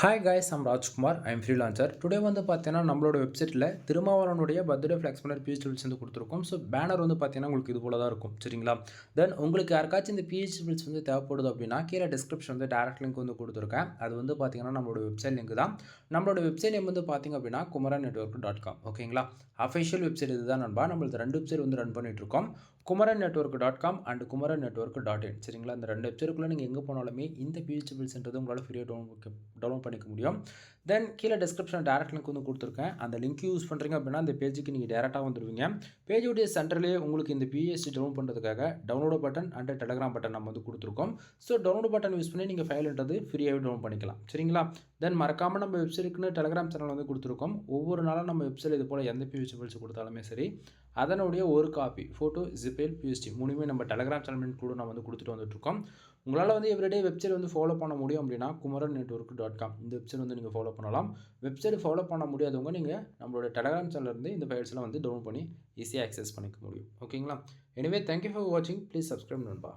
Hi guys I'm Rajkumar I'm freelancer today வந்து பார்த்தீங்கன்னா நம்மளோட வெப்சைட்டில் திருமாவளவனுடைய பர்த்டே ஃப்ளெக்ஸ் பண்ணர் பிஹெச் வந்து கொடுத்துருக்கோம். ஸோ பேனர் வந்து பார்த்தீங்கன்னா உங்களுக்கு இது போல தான் இருக்கும். சரிங்களா? தென் உங்களுக்கு யாருக்காச்சும் இந்த பிஹெச் டூல்ஸ் வந்து தேவைப்படுது அப்படின்னா கீழே டிஸ்கிரிப்ஷன் வந்து டேரக்ட் லிங்க் வந்து கொடுத்துருக்கேன். அது வந்து பார்த்தீங்கன்னா நம்மளோட வெப்சைட் லிங்க் தான். நம்மளோட வெப்சைட் நேம் வந்து பார்த்தீங்க அப்படின்னா குமரா நெட்ஒர்க் டாட் காம் ஓகேங்களா அஃபிஷியல் வெப்சைட் இதுதான் நண்பா. நம்மளுக்கு ரெண்டு வெப்சைட் வந்து ரன் பண்ணிட்டு இருக்கோம். Kumaran network dot com and Kumaran network dot in சரிங்களா? இந்த ரெண்டு வெப்சைட்டுக்குள்ளே நீங்கள் எங்கே போனாலுமே இந்த பிஹெச்பில்ஸ்ன்றது உங்களால் ஃப்ரீயாக டவுன் டவுன்லோட் பண்ணிக்க முடியும். தென் கீழே டிஸ்கிரிப்ஷன் டேரக்ட் லிங்க் வந்து கொடுத்துருக்கேன். அந்த லிங்க் யூஸ் பண்ணுறீங்க அப்படின்னா அந்த பேஜுக்கு நீங்கள் டேரெக்டாக வந்துடுவீங்க பேஜுடைய சென்டர்லேயே உங்களுக்கு இந்த பிஎஸ்சி டவுன் பண்ணுறதுக்காக download button and telegram button நம்ம வந்து கொடுத்துருக்கோம். ஸோ டவுன்லோட் பட்டன் யூஸ் பண்ணி நீங்கள் ஃபைல்ன்றது ஃப்ரீயாகவே டவுன் பண்ணிக்கலாம். சரிங்களா? தென் மறக்காமல் நம்ம வெப்சைட்டுக்குன்னு டெலகிராம் சேனல் வந்து கொடுத்துருக்கோம். ஒவ்வொரு நாளும் நம்ம வெப்சைட் இது போல் எந்த பிஹெச் பில்ஸ் கொடுத்தாலுமே சரி அதனுடைய ஒரு காப்பி ஃபோட்டோ ஜிபேல் பிஎஸ்டி மூணுமே நம்ம டெலகிராம் சேனல் கூட நம்ம வந்து கொடுத்துட்டு வந்துட்டுருக்கோம். உங்களால் வந்து எவ்ரிடே வெப்சைட் வந்து ஃபாலோ பண்ண முடியும் அப்படின்னா குமரன் நெட்ஒர்க் டாட் காம் இந்த வெப்சைட் வந்து நீங்கள் ஃபாலோ பண்ணலாம். வெப்சைட் ஃபாலோ பண்ண முடியாதவங்க நீங்கள் நம்மளோட டெலகிராம் சேனலேருந்து இந்த ஃபைல்ஸ்லாம் வந்து டவுன் பண்ணி ஈஸியாக அக்சஸ் பண்ணிக்க முடியும். ஓகேங்களா எனிவே தேங்க்யூ ஃபார் வாட்சிங் ப்ளீஸ் சப்ஸ்கிரைப் நண்பா.